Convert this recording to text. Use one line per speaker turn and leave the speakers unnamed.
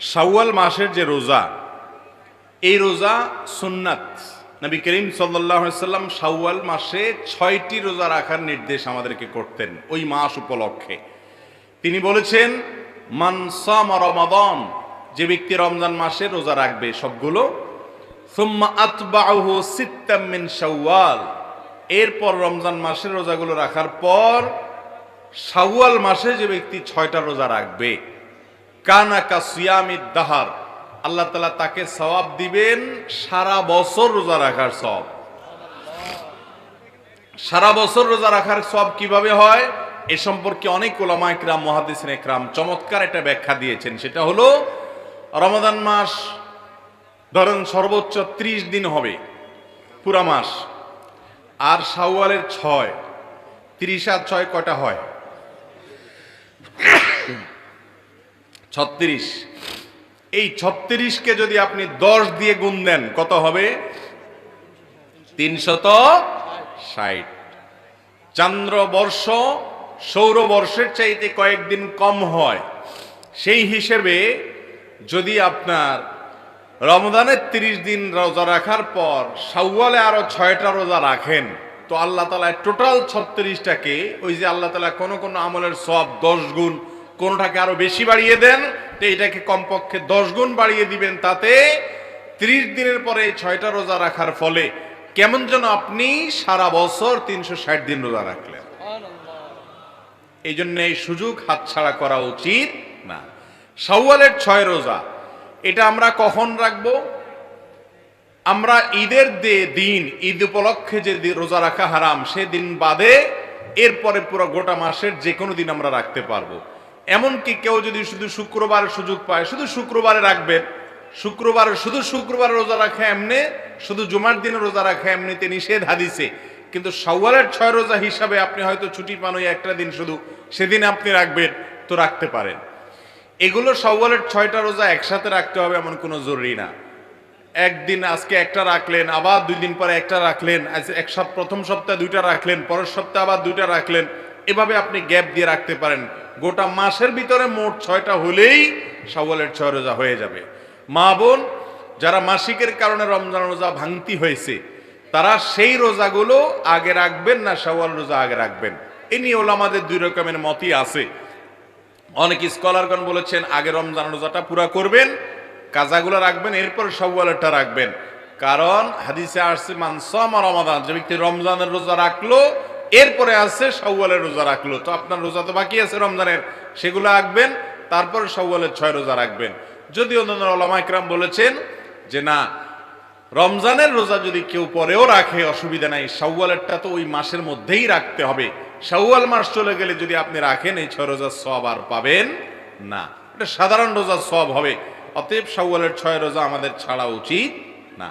শাওয়াল মাসের যে রোজা, এই রোজা সুন্নাত। নবী করিম সাল্লাম শাওয়াল মাসে ছয়টি রোজা রাখার নির্দেশ আমাদেরকে করতেন ওই মাস উপলক্ষে। তিনি বলেছেন মানসাম রমাদন যে ব্যক্তি রমজান মাসে রোজা রাখবে সবগুলো শাওয়াল এরপর রমজান মাসের রোজাগুলো রাখার পর শাওয়াল মাসে যে ব্যক্তি ছয়টা রোজা রাখবে। কানা কাসিয়ামিদ দাহার। আল্লাহ তালা তাকে সবাব দিবেন সারা বছর রোজা রাখার সব সারা বছর রোজা রাখার সব কীভাবে হয়? এ সম্পর্কে অনেক ওলামা একরাম মহাদিসিন একরাম চমৎকার একটা ব্যাখ্যা দিয়েছেন। সেটা হলো রমাদান মাস ধরেন সর্বোচ্চ ত্রিশ দিন হবে, পুরা মাস। আর শাওয়ালের ছয়, তিরিশ আর ছয় কটা হয়? ছত্রিশ। এই ছত্রিশকে যদি আপনি দশ দিয়ে গুণ দেন, কত হবে? তিনশত ষাট। চান্দ্রবর্ষ সৌরবর্ষের চাইতে কয়েকদিন কম হয়। সেই হিসেবে যদি আপনার রমজানের তিরিশ দিন রোজা রাখার পর সাউওয়ালে আরও ছয়টা রোজা রাখেন, তো আল্লাহ তালা টোটাল ছত্রিশটাকে ওই যে আল্লাহ তালা কোনো কোনো আমলের সব দশ গুণ কোনোটাকে আরও বেশি বাড়িয়ে দেন তো এটাকে কমপক্ষে দশ গুণ বাড়িয়ে দিবেন তাতে ত্রিশ দিনের পরে ছয়টা রোজা রাখার ফলে কেমন যেন আপনি সারা বছর তিনশো ষাট দিন রোজা রাখলেন। এই জন্য এই সুযোগ হাতছাড়া করা উচিত না। শাওয়ালের ছয় রোজা এটা আমরা কখন রাখব? আমরা ঈদের যে দিন ঈদ উপলক্ষে যে রোজা রাখা হারাম সে দিন বাদে এরপরে পুরো গোটা মাসের যে কোনো দিন আমরা রাখতে পারব। এমনকি কেউ যদি শুধু শুক্রবারের সুযোগ পায়, শুধু শুক্রবারে রাখবেন শুক্রবারে, শুধু শুক্রবারে রোজা রাখা এমনি, শুধু জুমার দিনে রোজা রাখা এমনিতে নিষেধ হাদিসে। কিন্তু সওয়ালের ছয় রোজা হিসাবে আপনি হয়তো ছুটি পান ওই একটা দিন শুধু, সেদিন আপনি রাখবেন, তো রাখতে পারেন। এগুলো সওয়ালের ছয়টা রোজা একসাথে রাখতে হবে এমন কোনো জরুরি না। একদিন আজকে একটা রাখলেন, আবার দুই দিন পরে একটা রাখলেন, আজ এক সপ্তাহ, প্রথম সপ্তাহে দুইটা রাখলেন, পরের সপ্তাহে আবার দুইটা রাখলেন, এভাবে আপনি গ্যাপ দিয়ে রাখতে পারেন। গোটা মাসের ভিতরে মোট ছয়টা হলেই সওয়ালের ছয় রোজা হয়ে যাবে। মা বোন, যারা মাসিকের কারণে রমজান রোজা ভাঙতি হয়েছে, তারা সেই রোজাগুলো আগে রাখবেন না সওয়াল রোজা আগে রাখবেন। এ নিয়ে ওলামাদের দুই রকমের মতই আছে। অনেক স্কলারগণ বলেছেন, আগে রমজান রোজাটা পুরা করবেন, কাজাগুলো রাখবেন, এরপর সওয়ালেরটা রাখবেন। কারণ হাদিসে আসছে মানসম রমাদান, যে ব্যক্তি রমজানের রোজা রাখল এরপরে আসছে সওয়ালের রোজা রাখল। তো আপনার রোজা তো বাকি আছে রমজানের। সেগুলো রাখবেন তারপর সওয়ালের ছয় রোজা রাখবেন। যদি অন্যান্য ওলামা ইকরাম বলেছেন যে না, রমজানের রোজা যদি কেউ পরেও রাখে, অসুবিধা নাই। শাওয়ালেরটা তো ওই মাসের মধ্যেই রাখতে হবে। শাওয়াল মাস চলে গেলে যদি আপনি রাখেন, এই ছয় রোজার সব আর পাবেন না। এটা সাধারণ রোজার সব হবে। অতএব শাওয়ালের ছয় রোজা আমাদের ছাড়া উচিত না।